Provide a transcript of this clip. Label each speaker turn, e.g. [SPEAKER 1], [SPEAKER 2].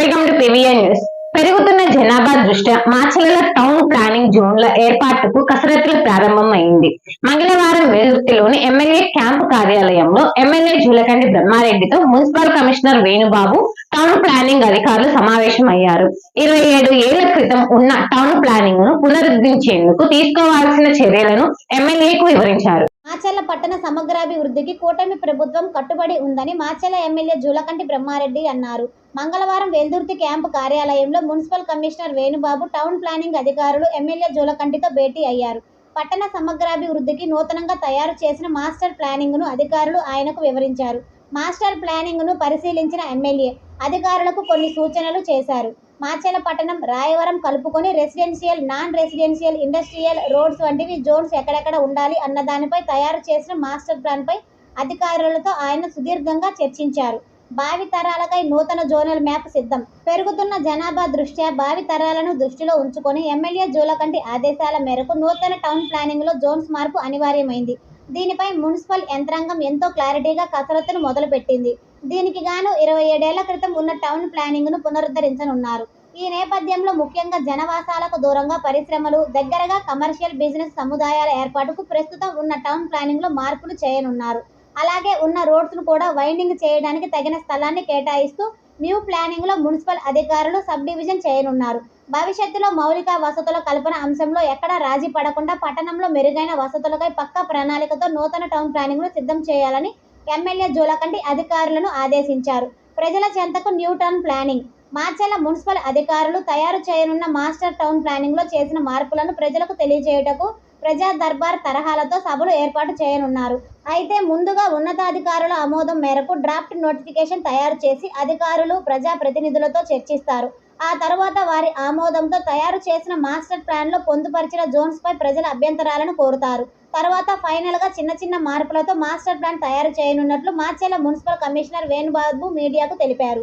[SPEAKER 1] Welcome to PVN news. పెరుగుతున్న జనాభా దృష్ట్యా మాచర్ల టౌన్ ప్లానింగ్ జోన్ల ఏర్పాటుకు కసరత్తులు ప్రారంభమైంది. మంగళవారం వెల్లుర్తిలోని ఎమ్మెల్యే క్యాంపు కార్యాలయంలో MLA Julakanti బ్రహ్మారెడ్డితో municipal commissioner Venubabu town planning అధికారులు సమావేశమయ్యారు. ఇరవై ఏడు ఏళ్ళ క్రితం ఉన్న టౌన్ ప్లానింగ్ను పునరుద్ధరించేందుకు తీసుకోవాల్సిన చర్యలను ఎమ్మెల్యేకు వివరించారు.
[SPEAKER 2] మాచర్ల పట్టణ సమగ్రాభివృద్ధికి కూటమి ప్రభుత్వం కట్టుబడి ఉందని మాచర్ల ఎమ్మెల్యే జూలకంటి బ్రహ్మారెడ్డి అన్నారు. మంగళవారం వెల్దుర్తి క్యాంపు కార్యాలయంలో municipal commissioner Venubabu town planning అధికారులు ఎమ్మెల్యే జూలకంటితో భేటీ అయ్యారు. పట్టణ సమగ్రాభివృద్ధికి నూతనంగా తయారు చేసిన మాస్టర్ ప్లానింగ్ను అధికారులు ఆయనకు వివరించారు. మాస్టర్ ప్లానింగ్ను పరిశీలించిన ఎమ్మెల్యే అధికారులకు కొన్ని సూచనలు చేశారు. మాచేల పట్టణం రాయవరం కలుపుకొని residential non residential industrial roads వంటివి జోన్స్ ఎక్కడెక్కడ ఉండాలి అన్న దానిపై తయారు చేసిన మాస్టర్ ప్లాన్పై అధికారులతో ఆయన సుదీర్ఘంగా చర్చించారు. భావి తరాలకై నూతన జోనల్ మ్యాప్ సిద్ధం. పెరుగుతున్న జనాభా దృష్ట్యా భావి తరాలను దృష్టిలో ఉంచుకొని ఎమ్మెల్యే జూలకంటి ఆదేశాల మేరకు నూతన టౌన్ ప్లానింగ్లో జోన్స్ మార్పు అనివార్యమైంది. దీనిపై మున్సిపల్ యంత్రాంగం ఎంతో క్లారిటీగా కసరత్తును మొదలుపెట్టింది. దీనికి గాను ఇరవై ఏడేళ్ళ క్రితం ఉన్న టౌన్ ప్లానింగ్ను పునరుద్ధరించనున్నారు. ఈ నేపథ్యంలో ముఖ్యంగా జనవాసాలకు దూరంగా పరిశ్రమలు దగ్గరగా కమర్షియల్ బిజినెస్ సముదాయాల ఏర్పాటుకు ప్రస్తుతం ఉన్న టౌన్ ప్లానింగ్లో మార్పులు చేయనున్నారు. అలాగే ఉన్న రోడ్స్ను కూడా వైండింగ్ చేయడానికి తగిన స్థలాన్ని కేటాయిస్తూ న్యూ ప్లానింగ్లో మున్సిపల్ అధికారులు సబ్ డివిజన్ చేయనున్నారు. భవిష్యత్తులో మౌలిక వసతుల కల్పన అంశంలో ఎక్కడా రాజీ పడకుండా పట్టణంలో మెరుగైన వసతులకై పక్కా ప్రణాళికతో నూతన టౌన్ ప్లానింగ్ను సిద్ధం చేయాలని ఎమ్మెల్యే జూలకంటి అధికారులను ఆదేశించారు. ప్రజల చెంతకు new town planning Macherla municipal అధికారులు తయారు చేయనున్న మాస్టర్ టౌన్ ప్లానింగ్లో చేసిన మార్పులను ప్రజలకు తెలియజేయుటకు ప్రజా దర్బార్ తరహాలతో సభలు ఏర్పాటు చేయనున్నారు. అయితే ముందుగా ఉన్నతాధికారుల ఆమోదం మేరకు డ్రాఫ్ట్ నోటిఫికేషన్ తయారు చేసి అధికారులు ప్రజా ప్రతినిధులతో చర్చిస్తారు. ఆ తర్వాత వారి ఆమోదంతో తయారు చేసిన మాస్టర్ ప్లాన్లో పొందుపరిచిన జోన్స్పై ప్రజల అభ్యంతరాలను కోరుతారు. తర్వాత ఫైనల్గా చిన్న చిన్న మార్పులతో మాస్టర్ ప్లాన్ తయారు చేయనున్నట్లు మార్చెల మున్సిపల్ కమిషనర్ వేణుబాబు మీడియాకు తెలిపారు.